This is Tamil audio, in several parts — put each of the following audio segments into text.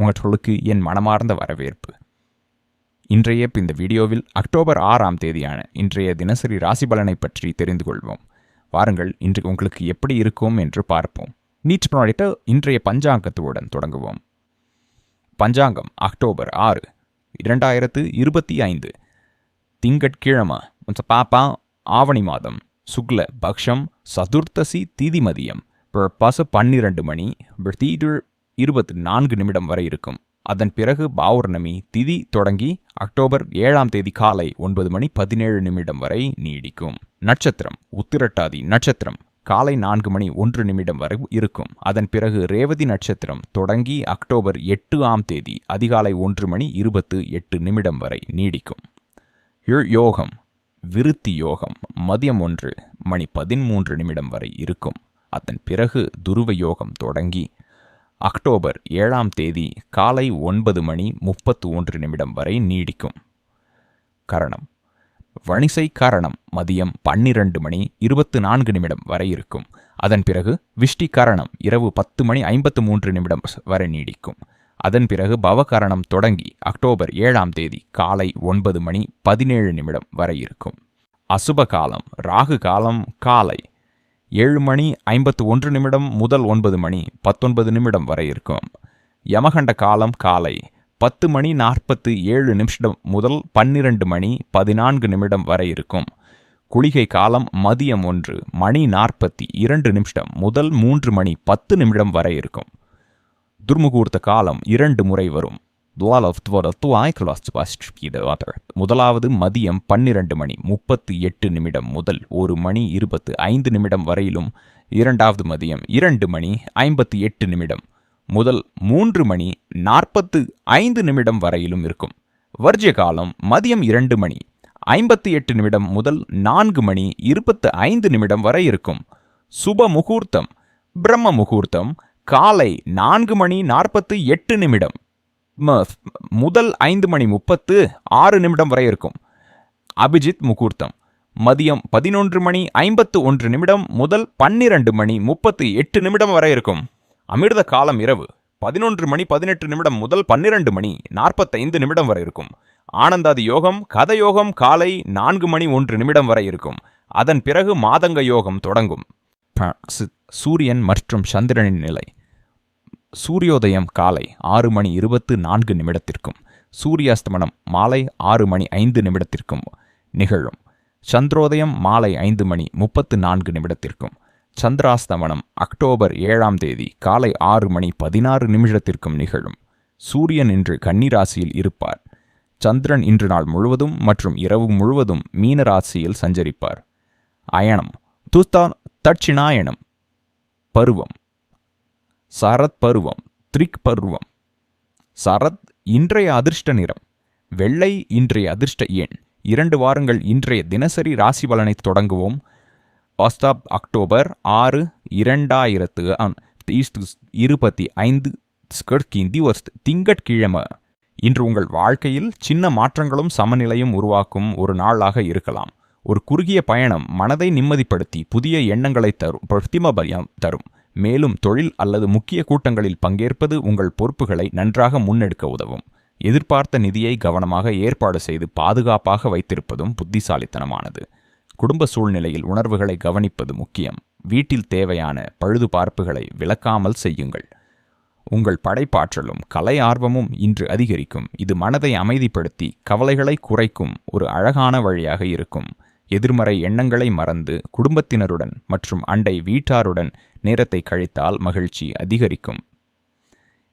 உங்களுக்கு என் மனமார்ந்த வரவேற்பு. இன்றைய இந்த வீடியோவில் அக்டோபர் ஆறாம் தேதியான இன்றைய தினசரி ராசி பலனை பற்றி தெரிந்து கொள்வோம். வாருங்கள் இன்று உங்களுக்கு எப்படி இருக்கும் என்று பார்ப்போம். நீட் ப்ராடக்ட் இன்றைய பஞ்சாங்கத்துடன் தொடங்குவோம். பஞ்சாங்கம் அக்டோபர் ஆறு இரண்டாயிரத்து இருபத்தி ஐந்து. திங்கட்கிழமை பாப்பா ஆவணி மாதம் சுக்ல பக்ஷம் சதுர்த்தசி திதி மதியம் பசு பன்னிரண்டு மணி தீடு இருபத்தி நான்கு நிமிடம் வரை இருக்கும். அதன் பிறகு பௌர்ணமி திதி தொடங்கி அக்டோபர் ஏழாம் தேதி காலை ஒன்பது மணி பதினேழு நிமிடம் வரை நீடிக்கும். நட்சத்திரம் உத்திரட்டாதி நட்சத்திரம் காலை நான்கு மணி ஒன்று நிமிடம் வரை இருக்கும். அதன் பிறகு ரேவதி நட்சத்திரம் தொடங்கி அக்டோபர் எட்டு ஆம் தேதி அதிகாலை ஒன்று மணி இருபத்து எட்டு நிமிடம் வரை நீடிக்கும். யோகம் விருத்தி யோகம் மதியம் ஒன்று மணி பதிமூன்று நிமிடம் வரை இருக்கும். அதன் பிறகு துருவ யோகம் தொடங்கி அக்டோபர் ஏழாம் தேதி காலை ஒன்பது மணி முப்பத்து ஒன்று நிமிடம் வரை நீடிக்கும். கரணம். வணிசை கரணம் மதியம் பன்னிரண்டு மணி இருபத்து நான்கு நிமிடம் வரை இருக்கும். அதன் பிறகு விஷ்டி கரணம் இரவு பத்து மணி ஐம்பத்து மூன்று நிமிடம் வரை நீடிக்கும். அதன் பிறகு பவகரணம் தொடங்கி அக்டோபர் ஏழாம் தேதி காலை ஒன்பது மணி பதினேழு நிமிடம் வரை இருக்கும். அசுப காலம் ராகு காலம் காலை ஏழு மணி ஐம்பத்து ஒன்று நிமிடம் முதல் ஒன்பது மணி பத்தொன்பது நிமிடம் வரை இருக்கும். யமகண்ட காலம் காலை பத்து மணி நாற்பத்து ஏழு நிமிஷம் முதல் பன்னிரண்டு மணி பதினான்கு நிமிடம் வரை இருக்கும். குளிகை காலம் மதியம் ஒன்று மணி நாற்பத்தி இரண்டு நிமிஷம் முதல் மூன்று மணி பத்து நிமிடம் வரை இருக்கும். துர்முகூர்த்த காலம் இரண்டு முறை வரும். முதலாவது மதியம் பன்னிரண்டு மணி முப்பத்தி எட்டு நிமிடம் முதல் ஒரு மணி இருபத்து ஐந்து நிமிடம் வரையிலும் இரண்டாவது மதியம் இரண்டு மணி ஐம்பத்தி எட்டு நிமிடம் முதல் மூன்று மணி நாற்பத்து ஐந்து நிமிடம் வரையிலும் இருக்கும் வர்ஜிய காலம் மதியம் இரண்டு மணி ஐம்பத்தி எட்டு நிமிடம் முதல் நான்கு மணி இருபத்து ஐந்து நிமிடம் வரை இருக்கும் சுப முகூர்த்தம் பிரம்ம முகூர்த்தம் காலை நான்கு மணி நாற்பத்து எட்டு நிமிடம் முதல் ஐந்து மணி முப்பத்து ஆறு நிமிடம் வரை இருக்கும். அபிஜித் முகூர்த்தம். மதியம் பதினொன்று மணி ஐம்பத்து ஒன்று நிமிடம் முதல் பன்னிரண்டு மணி முப்பத்து எட்டு நிமிடம் வரை இருக்கும். அமிர்த காலம் இரவு பதினொன்று மணி பதினெட்டு நிமிடம் முதல் பன்னிரண்டு மணி நாற்பத்தைந்து நிமிடம் வரை இருக்கும். ஆனந்தாதி யோகம் கதயோகம் காலை நான்கு மணி ஒன்று நிமிடம் வரை இருக்கும். அதன் பிறகு மாதங்க யோகம் தொடங்கும். சூரியன் மற்றும் சந்திரனின் நிலை. சூரியோதயம் காலை ஆறு மணி இருபத்து நான்கு நிமிடத்திற்கும் சூரியாஸ்தமனம் மாலை ஆறு மணி ஐந்து நிமிடத்திற்கும் நிகழும். சந்திரோதயம் மாலை ஐந்து மணி முப்பத்து நான்கு நிமிடத்திற்கும் சந்திராஸ்தமனம் அக்டோபர் ஏழாம் தேதி காலை ஆறு மணி பதினாறு நிமிடத்திற்கும் நிகழும். சூரியன் இன்று கன்னிராசியில் இருப்பார். சந்திரன் இன்று நாள் முழுவதும் மற்றும் இரவு முழுவதும் மீனராசியில் சஞ்சரிப்பார். அயனம் துஸ்தான் தட்சிணாயணம் பருவம். சரத் பருவம் த்ரிக் பருவம். சரத் இன்றைய அதிர்ஷ்ட நிறம் வெள்ளை இன்றைய அதிர்ஷ்ட எண். இரண்டு வாரங்கள் இன்றைய தினசரி ராசி பலனை தொடங்குவோம். வாஸ்தாப் அக்டோபர் ஆறு இரண்டாயிரத்து இருபத்தி ஐந்து ஸ்கர்கிந்தி ஒரு திங்கட்கிழமை. இன்று உங்கள் வாழ்க்கையில் சின்ன மாற்றங்களும் சமநிலையும் உருவாக்கும் ஒரு நாளாக இருக்கலாம். ஒரு குறுகிய பயணம் மனதை நிம்மதிப்படுத்தி புதிய எண்ணங்களை தரும் பிரதிமபயம் தரும். மேலும் தொழில் அல்லது முக்கிய கூட்டங்களில் பங்கேற்பது உங்கள் பொறுப்புகளை நன்றாக முன்னெடுக்க உதவும். எதிர்பார்த்த நிதியை கவனமாக ஏற்பாடு செய்து பாதுகாப்பாக வைத்திருப்பதும் புத்திசாலித்தனமானது. குடும்ப சூழ்நிலையில் உணர்வுகளை கவனிப்பது முக்கியம். வீட்டில் தேவையான பழுது பார்ப்புகளை விளக்காமல் செய்யுங்கள். உங்கள் படைப்பாற்றலும் கலை ஆர்வமும் இன்று அதிகரிக்கும். இது மனதை அமைதிப்படுத்தி கவலைகளை குறைக்கும் ஒரு அழகான வழியாக இருக்கும். எதிர்மறை எண்ணங்களை மறந்து குடும்பத்தினருடன் மற்றும் அண்டை வீட்டாருடன் நேரத்தை கழித்தால் மகிழ்ச்சி அதிகரிக்கும்.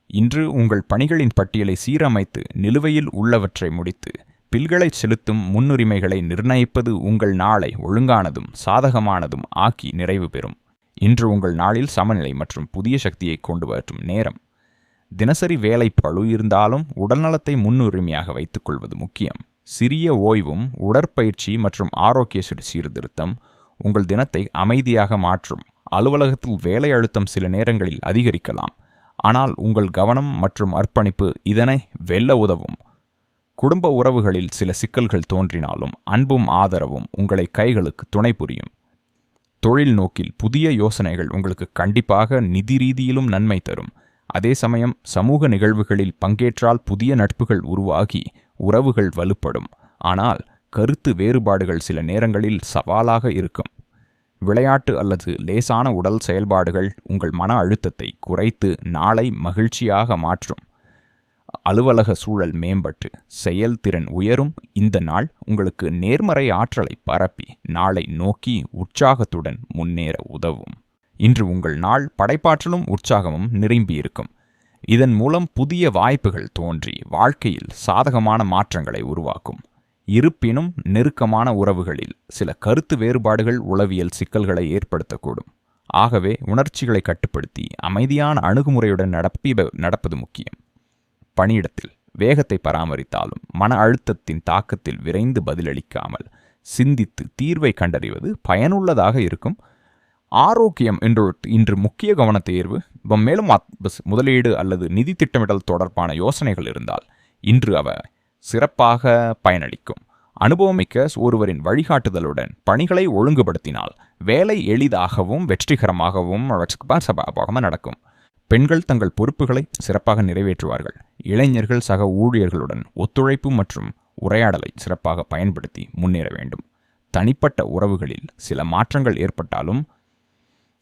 இன்று உங்கள் பணிகளின் பட்டியலை சீரமைத்து நிலுவையில் உள்ளவற்றை முடித்து பில்களை செலுத்தும் முன்னுரிமைகளை நிர்ணயிப்பது உங்கள் நாளை ஒழுங்கானதும் சாதகமானதும் ஆக்கி நிறைவு பெறும். இன்று உங்கள் நாளில் சமநிலை மற்றும் புதிய சக்தியை கொண்டு வரும் நேரம். தினசரி வேலை பழு இருந்தாலும் உடல்நலத்தை முன்னுரிமையாக வைத்துக்கொள்வது முக்கியம். சிறிய ஓய்வும் உடற்பயிற்சி மற்றும் ஆரோக்கிய சீர்திருத்தம் உங்கள் தினத்தை அமைதியாக மாற்றும். அலுவலகத்தில் வேலை அழுத்தம் சில நேரங்களில் அதிகரிக்கலாம். ஆனால் உங்கள் கவனம் மற்றும் அர்ப்பணிப்பு இதனை வெல்ல உதவும். குடும்ப உறவுகளில் சில சிக்கல்கள் தோன்றினாலும் அன்பும் ஆதரவும் உங்களை கைகளுக்கு துணை புரியும். தொழில் நோக்கில் புதிய யோசனைகள் உங்களுக்கு கண்டிப்பாக நிதி ரீதியிலும் நன்மை தரும். அதே சமயம் சமூக நிகழ்வுகளில் பங்கேற்றால் புதிய நட்புகள் உருவாகி உறவுகள் வலுப்படும். ஆனால் கருத்து வேறுபாடுகள் சில நேரங்களில் சவாலாக இருக்கும். விளையாட்டு அல்லது லேசான உடல் செயல்பாடுகள் உங்கள் மன அழுத்தத்தை குறைத்து நாளை மகிழ்ச்சியாக மாற்றும். அலுவலக சூழல் மேம்பட்டு செயல்திறன் உயரும். இந்த நாள் உங்களுக்கு நேர்மறை ஆற்றலை பரப்பி நாளை நோக்கி உற்சாகத்துடன் முன்னேற உதவும். இன்று உங்கள் நாள் படைப்பாற்றலும் உற்சாகமும் நிரம்பியிருக்கும். இதன் மூலம் புதிய வாய்ப்புகள் தோன்றி வாழ்க்கையில் சாதகமான மாற்றங்களை உருவாக்கும். இருப்பினும் நெருக்கமான உறவுகளில் சில கருத்து வேறுபாடுகள் உளவியல் சிக்கல்களை ஏற்படுத்தக்கூடும். ஆகவே உணர்ச்சிகளை கட்டுப்படுத்தி அமைதியான அணுகுமுறையுடன் நடப்பி நடப்பது முக்கியம். பணியிடத்தில் வேகத்தை பராமரித்தாலும் மன அழுத்தத்தின் தாக்கத்தில் விரைந்து பதிலளிக்காமல் சிந்தித்து தீர்வை கண்டறிவது பயனுள்ளதாக இருக்கும். ஆரோக்கியம் என்று இன்று முக்கிய கவன தேர்வு மேலும் முதலீடு அல்லது நிதி திட்டமிடல் தொடர்பான யோசனைகள் இருந்தால் இன்று அவ சிறப்பாக பயனளிக்கும். அனுபவமிக்க ஒருவரின் வழிகாட்டுதலுடன் பணிகளை ஒழுங்குபடுத்தினால் வேலை எளிதாகவும் வெற்றிகரமாகவும் நடக்கும். பெண்கள் தங்கள் பொறுப்புகளை சிறப்பாக நிறைவேற்றுவார்கள். இளைஞர்கள் சக ஊழியர்களுடன் ஒத்துழைப்பு மற்றும் உரையாடலை சிறப்பாக பயன்படுத்தி முன்னேற வேண்டும். தனிப்பட்ட உறவுகளில் சில மாற்றங்கள் ஏற்பட்டாலும்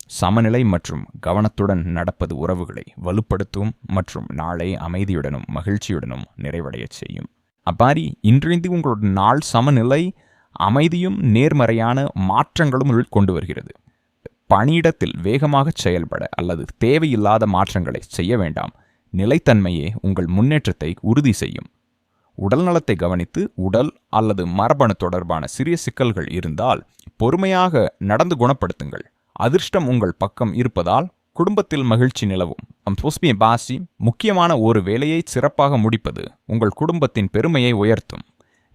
சமநிலை மற்றும் கவனத்துடன் நடப்பது உறவுகளை வலுப்படுத்தும் மற்றும் நாளை அமைதியுடனும் மகிழ்ச்சியுடனும் நிறைவடையச் செய்யும். அப்பாரி இன்றைந்து உங்களோட நாள் சமநிலை அமைதியும் நேர்மறையான மாற்றங்களும் கொண்டு வருகிறது. பணியிடத்தில் வேகமாக செயல்பட அல்லது தேவையில்லாத மாற்றங்களை செய்ய வேண்டாம். நிலைத்தன்மையே உங்கள் முன்னேற்றத்தை உறுதி செய்யும். உடல் நலத்தை கவனித்து உடல் அல்லது மரபணு தொடர்பான சிறிய சிக்கல்கள் இருந்தால் பொறுமையாக நடந்து குணப்படுத்துங்கள். அதிர்ஷ்டம் உங்கள் பக்கம் இருப்பதால் குடும்பத்தில் மகிழ்ச்சி நிலவும். புஷ்மிய பாசி முக்கியமான ஒரு வேலையை சிறப்பாக முடிப்பது உங்கள் குடும்பத்தின் பெருமையை உயர்த்தும்.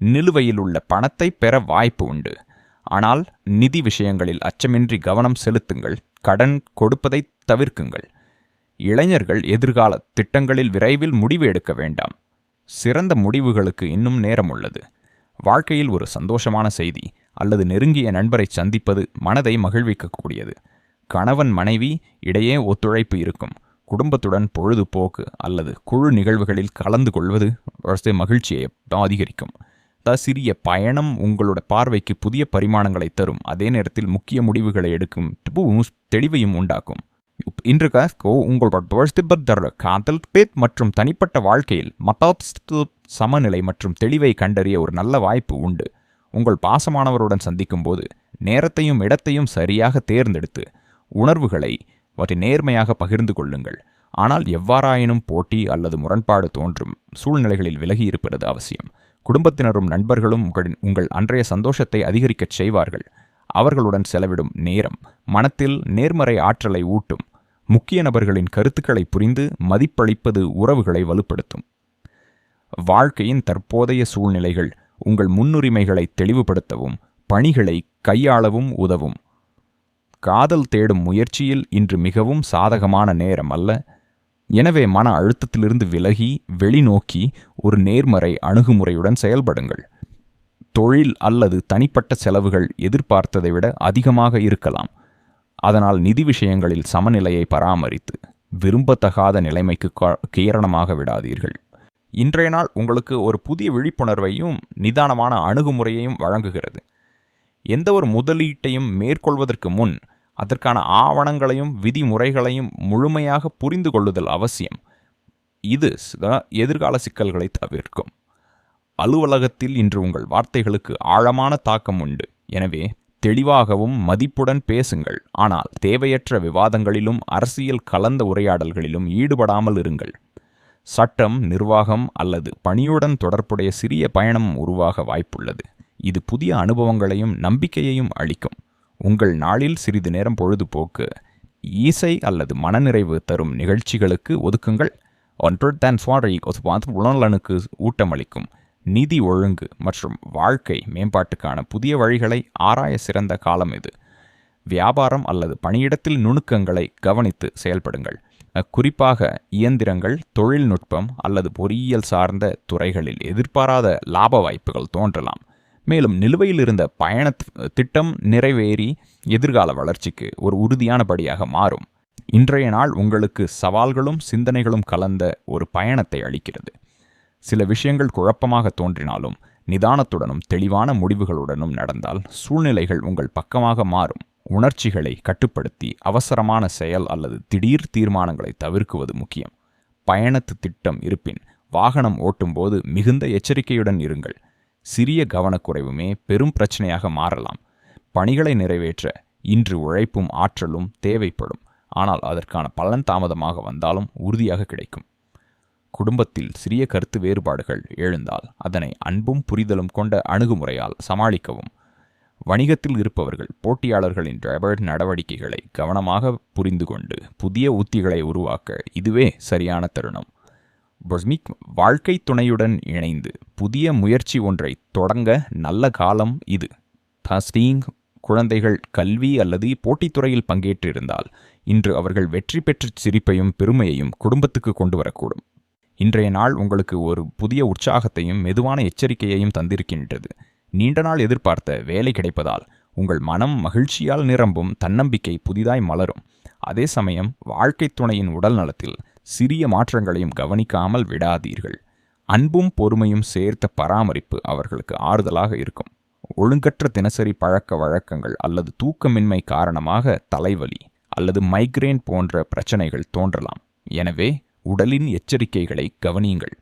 நிலுவையில் உள்ள பணத்தை பெற வாய்ப்பு உண்டு. ஆனால் நிதி விஷயங்களில் அச்சமின்றி கவனம் செலுத்துங்கள். கடன் கொடுப்பதை தவிர்க்குங்கள். இளைஞர்கள் எதிர்கால திட்டங்களில் விரைவில் முடிவு எடுக்க வேண்டாம். சிறந்த முடிவுகளுக்கு இன்னும் நேரம் உள்ளது. வாழ்க்கையில் ஒரு சந்தோஷமான செய்தி. அல்லது நெருங்கிய நண்பரை சந்திப்பது மனதை மகிழ்விக்கக்கூடியது. கணவன் மனைவி இடையே ஒத்துழைப்பு இருக்கும். குடும்பத்துடன் பொழுதுபோக்கு அல்லது குழு நிகழ்வுகளில் கலந்து கொள்வது மகிழ்ச்சியை அதிகரிக்கும். த சிறிய பயணம் உங்களோட பார்வைக்கு புதிய பரிமாணங்களை தரும். அதே நேரத்தில் முக்கிய முடிவுகளை எடுக்கும் தெளிவையும் உண்டாக்கும். இன்று உங்களோட காதல் பேத் மற்றும் தனிப்பட்ட வாழ்க்கையில் மத்தாத் சமநிலை மற்றும் தெளிவை கண்டறிய ஒரு நல்ல வாய்ப்பு உண்டு. உங்கள் பாசமானவருடன் சந்திக்கும்போது நேரத்தையும் இடத்தையும் சரியாக தேர்ந்தெடுத்து உணர்வுகளை அவற்றை நேர்மையாக பகிர்ந்து கொள்ளுங்கள். ஆனால் எவ்வாறாயினும் போட்டி அல்லது முரண்பாடு தோன்றும் சூழ்நிலைகளில் விலகி இருப்பது அவசியம். குடும்பத்தினரும் நண்பர்களும் உங்களின் உங்கள் அன்றைய சந்தோஷத்தை அதிகரிக்கச் செய்வார்கள். அவர்களுடன் செலவிடும் நேரம் மனத்தில் நேர்மறை ஆற்றலை ஊட்டும். முக்கிய நபர்களின் கருத்துக்களை புரிந்து மதிப்பளிப்பது உறவுகளை வலுப்படுத்தும். வாழ்க்கையின் தற்போதைய சூழ்நிலைகள் உங்கள் முன்னுரிமைகளை தெளிவுபடுத்தவும் பணிகளை கையாளவும் உதவும். காதல் தேடும் முயற்சியில் இன்று மிகவும் சாதகமான நேரம் அல்ல. எனவே மன அழுத்தத்திலிருந்து விலகி வெளிநோக்கி ஒரு நேர்மறை அணுகுமுறையுடன் செயல்படுங்கள். தொழில் அல்லது தனிப்பட்ட செலவுகள் எதிர்பார்த்ததை விட அதிகமாக இருக்கலாம். அதனால் நிதி விஷயங்களில் சமநிலையை பராமரித்து விரும்பத்தகாத நிலைமைக்கு கீரணமாக விடாதீர்கள். இன்றைய நாள் உங்களுக்கு ஒரு புதிய விழிப்புணர்வையும் நிதானமான அணுகுமுறையையும் வழங்குகிறது. எந்த ஒரு முதலீட்டையும் மேற்கொள்வதற்கு முன் அதற்கான ஆவணங்களையும் விதிமுறைகளையும் முழுமையாக புரிந்து கொள்ளுதல் அவசியம். இது எதிர்கால சிக்கல்களை தவிர்க்கும். அலுவலகத்தில் இன்று உங்கள் வார்த்தைகளுக்கு ஆழமான தாக்கம் உண்டு. எனவே தெளிவாகவும் மதிப்புடன் பேசுங்கள். ஆனால் தேவையற்ற விவாதங்களிலும் அரசியல் கலந்த உரையாடல்களிலும் ஈடுபடாமல் இருங்கள். சட்டம் நிர்வாகம் அல்லது பணியுடன் தொடர்புடைய சிறிய பயணம் உருவாக வாய்ப்புள்ளது. இது புதிய அனுபவங்களையும் நம்பிக்கையையும் அளிக்கும். உங்கள் நாளில் சிறிது நேரம் பொழுதுபோக்கு ஈசை அல்லது மனநிறைவு தரும் நிகழ்ச்சிகளுக்கு ஒதுக்குங்கள். ஒன்று தன் சுவாரை உணர்லனுக்கு ஊட்டமளிக்கும். நிதி ஒழுங்கு மற்றும் வாழ்க்கை மேம்பாட்டுக்கான புதிய வழிகளை ஆராய சிறந்த காலம் இது. வியாபாரம் அல்லது பணியிடத்தில் நுணுக்கங்களை கவனித்து செயல்படுங்கள். குறிப்பாக இயந்திரங்கள் தொழில்நுட்பம் அல்லது பொறியியல் சார்ந்த துறைகளில் எதிர்பாராத லாப வாய்ப்புகள் தோன்றலாம். மேலும் நிலுவையில் இருந்த பயண திட்டம் நிறைவேறி எதிர்கால வளர்ச்சிக்கு ஒரு உறுதியான படியாக மாறும். இன்றைய நாள் உங்களுக்கு சவால்களும் சிந்தனைகளும் கலந்த ஒரு பயணத்தை அளிக்கிறது. சில விஷயங்கள் குழப்பமாக தோன்றினாலும் நிதானத்துடனும் தெளிவான முடிவுகளுடனும் நடந்தால் சூழ்நிலைகள் உங்கள் பக்கமாக மாறும். உணர்ச்சிகளை கட்டுப்படுத்தி அவசரமான செயல் அல்லது திடீர் தீர்மானங்களை தவிர்க்குவது முக்கியம். பயணத்து திட்டம் இருப்பின் வாகனம் ஓட்டும்போது மிகுந்த எச்சரிக்கையுடன் இருங்கள். சிறிய கவனக்குறைவுமே பெரும் பிரச்சனையாக மாறலாம். பணிகளை நிறைவேற்ற இன்று உழைப்பும் ஆற்றலும் தேவைப்படும். ஆனால் அதற்கான பலன் தாமதமாக வந்தாலும் உறுதியாக கிடைக்கும். குடும்பத்தில் சிறிய கருத்து வேறுபாடுகள் எழுந்தால் அதனை அன்பும் புரிதலும் கொண்ட அணுகுமுறையால் சமாளிக்கவும். வணிகத்தில் இருப்பவர்கள் போட்டியாளர்களின் டிரைவர் நடவடிக்கைகளை கவனமாக புரிந்து கொண்டு புதிய உத்திகளை உருவாக்க இதுவே சரியான தருணம். பொஸ்மிக் வாழ்க்கை துணையுடன் இணைந்து புதிய முயற்சி ஒன்றை தொடங்க நல்ல காலம் இது. தஸ்டீங் குழந்தைகள் கல்வி அல்லது போட்டித்துறையில் பங்கேற்றிருந்தால் இன்று அவர்கள் வெற்றி பெற்ற சிரிப்பையும் பெருமையையும் குடும்பத்துக்கு கொண்டு வரக்கூடும். இன்றைய நாள் உங்களுக்கு ஒரு புதிய உற்சாகத்தையும் மெதுவான எச்சரிக்கையையும் தந்திருக்கின்றது. நீண்ட நாள் எதிர்பார்த்த வேலை கிடைப்பதால் உங்கள் மனம் மகிழ்ச்சியால் நிரம்பும் தன்னம்பிக்கை புதிதாய் மலரும். அதே சமயம் வாழ்க்கை துணையின் உடல் நலத்தில் சிறிய மாற்றங்களையும் கவனிக்காமல் விடாதீர்கள். அன்பும் பொறுமையும் சேர்த்த பராமரிப்பு அவர்களுக்கு ஆறுதலாக இருக்கும். ஒழுங்கற்ற தினசரி பழக்க வழக்கங்கள் அல்லது தூக்கமின்மை காரணமாக தலைவலி அல்லது மைக்ரேன் போன்ற பிரச்சனைகள் தோன்றலாம். எனவே உடலின் எச்சரிக்கைகளை கவனியுங்கள்.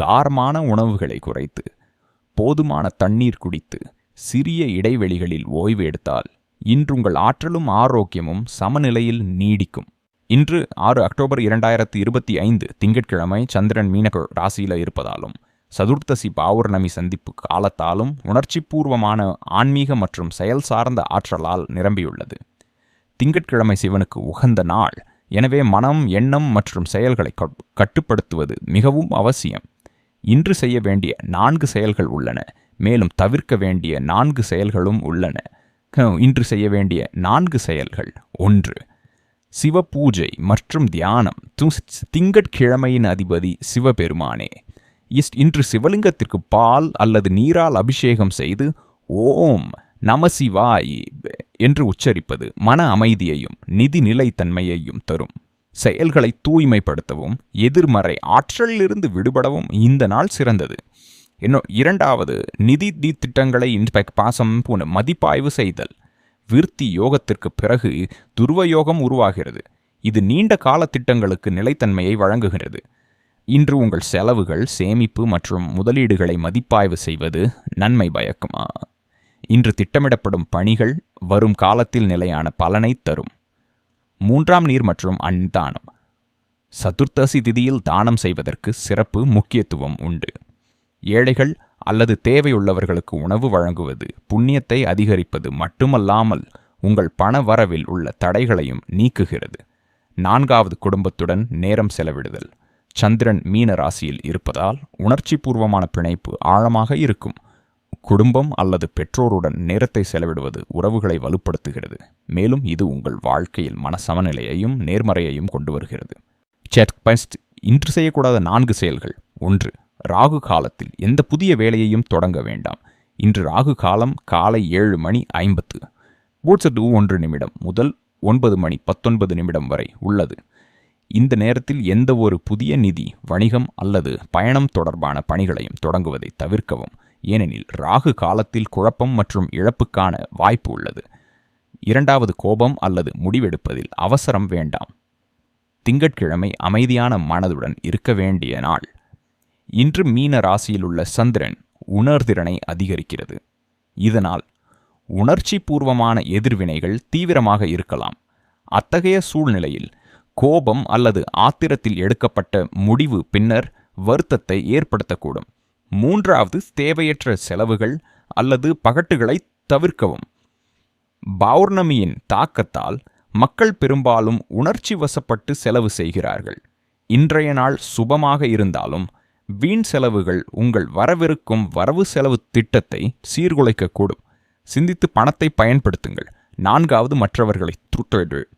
காரமான உணவுகளை குறைத்து போதுமான தண்ணீர் குடித்து சிறிய இடைவெளிகளில் ஓய்வு எடுத்தால் இன்று உங்கள் ஆற்றலும் ஆரோக்கியமும் சமநிலையில் நீடிக்கும். இன்று ஆறு அக்டோபர் இரண்டாயிரத்தி இருபத்தி ஐந்து திங்கட்கிழமை சந்திரன் மீனக ராசியில் இருப்பதாலும் சதுர்த்தசி பௌர்ணமி சந்திப்பு காலத்தாலும் உணர்ச்சிபூர்வமான ஆன்மீக மற்றும் செயல் சார்ந்த ஆற்றலால் நிரம்பியுள்ளது. திங்கட்கிழமை சிவனுக்கு உகந்த நாள். எனவே மனம் எண்ணம் மற்றும் செயல்களை கட்டுப்படுத்துவது மிகவும் அவசியம். இன்று செய்ய வேண்டிய நான்கு செயல்கள் உள்ளன. மேலும் தவிர்க்க வேண்டிய நான்கு செயல்களும் உள்ளன. இன்று செய்ய வேண்டிய நான்கு செயல்கள். ஒன்று சிவ பூஜை மற்றும் தியானம். திங்கட்கிழமையின் அதிபதி சிவபெருமானே. இன்று சிவலிங்கத்திற்கு பால் அல்லது நீரால் அபிஷேகம் செய்து ஓம் நமசிவாய் என்று உச்சரிப்பது மன அமைதியையும் நிதி நிலைத்தன்மையையும் தரும். செயல்களை தூய்மைப்படுத்தவும் எதிர்மறை ஆற்றலிலிருந்து விடுபடவும் இந்த நாள் சிறந்தது. இன்னும் இரண்டாவது நிதி திட்டங்களை பாசம் போன மதிப்பாய்வு செய்தல். விருத்தி யோகத்திற்கு பிறகு துருவயோகம் உருவாகிறது. இது நீண்ட கால திட்டங்களுக்கு நிலைத்தன்மையை வழங்குகிறது. இன்று உங்கள் செலவுகள் சேமிப்பு மற்றும் முதலீடுகளை மதிப்பாய்வு செய்வது நன்மை பயக்குமா? இன்று திட்டமிடப்படும் பணிகள் வரும் காலத்தில் நிலையான பலனை தரும். மூன்றாம் நீர் மற்றும் அன்தானம் சதுர்த்தசி திதியில் தானம் செய்வதற்கு சிறப்பு முக்கியத்துவம் உண்டு. ஏழைகள் அல்லது தேவையுள்ளவர்களுக்கு உணவு வழங்குவது புண்ணியத்தை அதிகரிப்பது மட்டுமல்லாமல் உங்கள் பண வரவில் உள்ள தடைகளையும் நீக்குகிறது. நான்காவது குடும்பத்துடன் நேரம் செலவிடுதல். சந்திரன் மீன ராசியில் இருப்பதால் உணர்ச்சி பூர்வமான பிணைப்பு ஆழமாக இருக்கும். குடும்பம் அல்லது பெற்றோருடன் நேரத்தை செலவிடுவது உறவுகளை வலுப்படுத்துகிறது. மேலும் இது உங்கள் வாழ்க்கையில் மன சமநிலையையும் நேர்மறையையும் கொண்டு வருகிறது. செக் இன்று செய்யக்கூடாத நான்கு செயல்கள். ஒன்று ராகு காலத்தில் எந்த புதிய வேலையையும் தொடங்க வேண்டாம். இன்று ராகு காலம் காலை ஏழு மணி ஐம்பத்து. டூ ஒன்று நிமிடம் முதல் ஒன்பது மணி பத்தொன்பது நிமிடம் வரை உள்ளது. இந்த நேரத்தில் எந்த ஒரு புதிய நிதி வணிகம் அல்லது பயணம் தொடர்பான பணிகளையும் தொடங்குவதை தவிர்க்கவும். ஏனெனில் ராகு காலத்தில் குழப்பம் மற்றும் இழப்புக்கான வாய்ப்பு உள்ளது. இரண்டாவது கோபம் அல்லது முடிவெடுப்பதில் அவசரம் வேண்டாம். திங்கட்கிழமை அமைதியான மனதுடன் இருக்க வேண்டிய நாள். இன்று மீன ராசியில் உள்ள சந்திரன் உணர்திறனை அதிகரிக்கிறது. இதனால் உணர்ச்சி பூர்வமான எதிர்வினைகள் தீவிரமாக இருக்கலாம். அத்தகைய சூழ்நிலையில் கோபம் அல்லது ஆத்திரத்தில் எடுக்கப்பட்ட முடிவு பின்னர் வருத்தத்தை ஏற்படுத்தக்கூடும். மூன்றாவது தேவையற்ற செலவுகள் அல்லது பகட்டுகளை தவிர்க்கவும். பௌர்ணமியின் தாக்கத்தால் மக்கள் பெரும்பாலும் உணர்ச்சி வசப்பட்டு செலவு செய்கிறார்கள். இன்றைய நாள் சுபமாக இருந்தாலும் வீண் செலவுகள் உங்கள் வரவிருக்கும் வரவு செலவு திட்டத்தை சீர்குலைக்கக்கூடும். சிந்தித்து பணத்தை பயன்படுத்துங்கள். நான்காவது மற்றவர்களை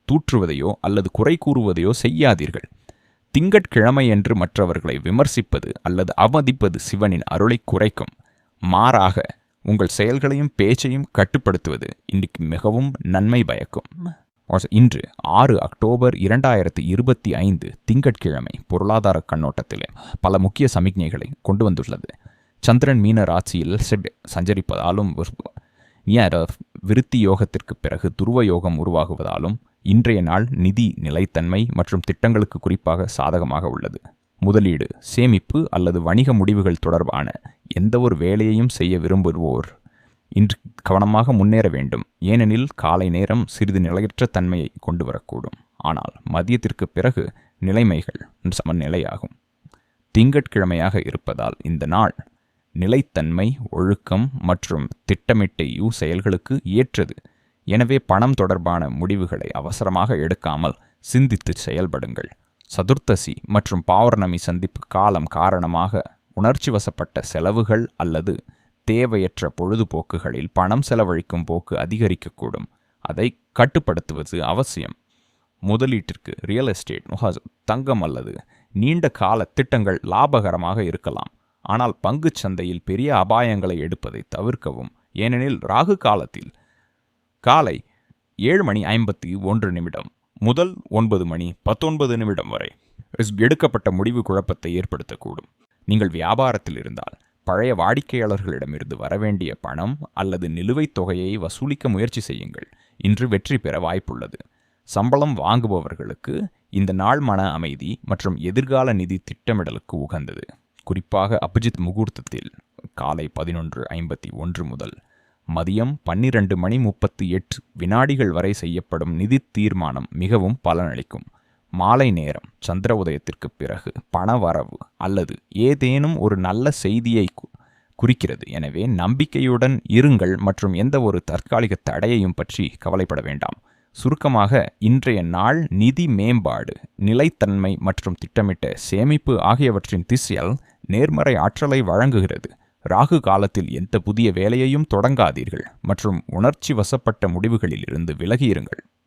தூற்றுவதையோ அல்லது குறை கூறுவதையோ செய்யாதீர்கள். திங்கட்கிழமையன்று மற்றவர்களை விமர்சிப்பது அல்லது அவமதிப்பது சிவனின் அருளை குறைக்கும். மாறாக உங்கள் செயல்களையும் பேச்சையும் கட்டுப்படுத்துவது இன்றைக்கு மிகவும் நன்மை பயக்கும். இன்று ஆறு அக்டோபர் இரண்டாயிரத்தி இருபத்தி ஐந்து திங்கட்கிழமை பொருளாதார கண்ணோட்டத்திலே பல முக்கிய சமிக்ஞைகளை கொண்டு வந்துள்ளது சந்திரன் மீன ராசியில் செட் சஞ்சரிப்பதாலும் விருத்தி யோகத்திற்கு பிறகு துருவ யோகம் உருவாகுவதாலும் இன்றைய நாள் நிதி நிலைத்தன்மை மற்றும் திட்டங்களுக்கு குறிப்பாக சாதகமாக உள்ளது. முதலீடு சேமிப்பு அல்லது வணிக முடிவுகள் தொடர்பான எந்த ஒரு வேலையையும் செய்ய விரும்புவோர் இன்று கவனமாக முன்னேற வேண்டும். ஏனெனில் காலை நேரம் சிறிது நிலையற்ற தன்மையை கொண்டு வரக்கூடும் ஆனால் மதியத்திற்கு பிறகு நிலைமைகள் சமநிலையாகும். திங்கட்கிழமையாக இருப்பதால் இந்த நாள் நிலைத்தன்மை ஒழுக்கம் மற்றும் திட்டமிட்ட யூ செயல்களுக்கு ஏற்றது. எனவே பணம் தொடர்பான முடிவுகளை அவசரமாக எடுக்காமல் சிந்தித்து செயல்படுங்கள். சதுர்த்தசி மற்றும் பௌர்ணமி சந்திப்பு காலம் காரணமாக உணர்ச்சி வசப்பட்ட செலவுகள் அல்லது தேவையற்ற பொழுதுபோக்குகளில் பணம் செலவழிக்கும் போக்கு அதிகரிக்கக்கூடும். அதை கட்டுப்படுத்துவது அவசியம். முதலீட்டிற்கு ரியல் எஸ்டேட் தங்கம் அல்லது நீண்ட கால திட்டங்கள் லாபகரமாக இருக்கலாம். ஆனால் பங்குச் சந்தையில் பெரிய அபாயங்களை எடுப்பதை தவிர்க்கவும். ஏனெனில் ராகு காலத்தில் காலை ஏழு மணி ஐம்பத்தி ஒன்று நிமிடம் முதல் ஒன்பது மணி பத்தொன்பது நிமிடம் வரை. எடுக்கப்பட்ட முடிவு குழப்பத்தை ஏற்படுத்தக்கூடும். நீங்கள் வியாபாரத்தில் இருந்தால் பழைய வாடிக்கையாளர்களிடமிருந்து வரவேண்டிய பணம் அல்லது நிலுவைத் தொகையை வசூலிக்க முயற்சி செய்யுங்கள். இன்று வெற்றி பெற வாய்ப்புள்ளது. சம்பளம் வாங்குபவர்களுக்கு இந்த நாள் மன அமைதி மற்றும் எதிர்கால நிதி திட்டமிடலுக்கு உகந்தது. குறிப்பாக அபிஜித் முகூர்த்தத்தில் காலை பதினொன்று ஐம்பத்தி ஒன்று முதல் மதியம் பன்னிரண்டு மணி முப்பத்தி எட்டு வினாடிகள் வரை செய்யப்படும் நிதி தீர்மானம் மிகவும் பலனளிக்கும். மாலை நேரம் சந்திர உதயத்திற்கு பிறகு பணவரவு அல்லது ஏதேனும் ஒரு நல்ல செய்தியை குறிக்கிறது. எனவே நம்பிக்கையுடன் இருங்கள் மற்றும் எந்த ஒரு தற்காலிக தடையையும் பற்றி கவலைப்பட வேண்டாம். சுருக்கமாக இன்றைய நாள் நிதி மேம்பாடு நிலைத்தன்மை மற்றும் திட்டமிட்ட சேமிப்பு ஆகியவற்றின் திசையல் நேர்மறை ஆற்றலை வழங்குகிறது. ராகு காலத்தில் எந்த புதிய வேலையையும் தொடங்காதீர்கள் மற்றும் உணர்ச்சி வசப்பட்ட முடிவுகளில் இருந்து விலகியிருங்கள்.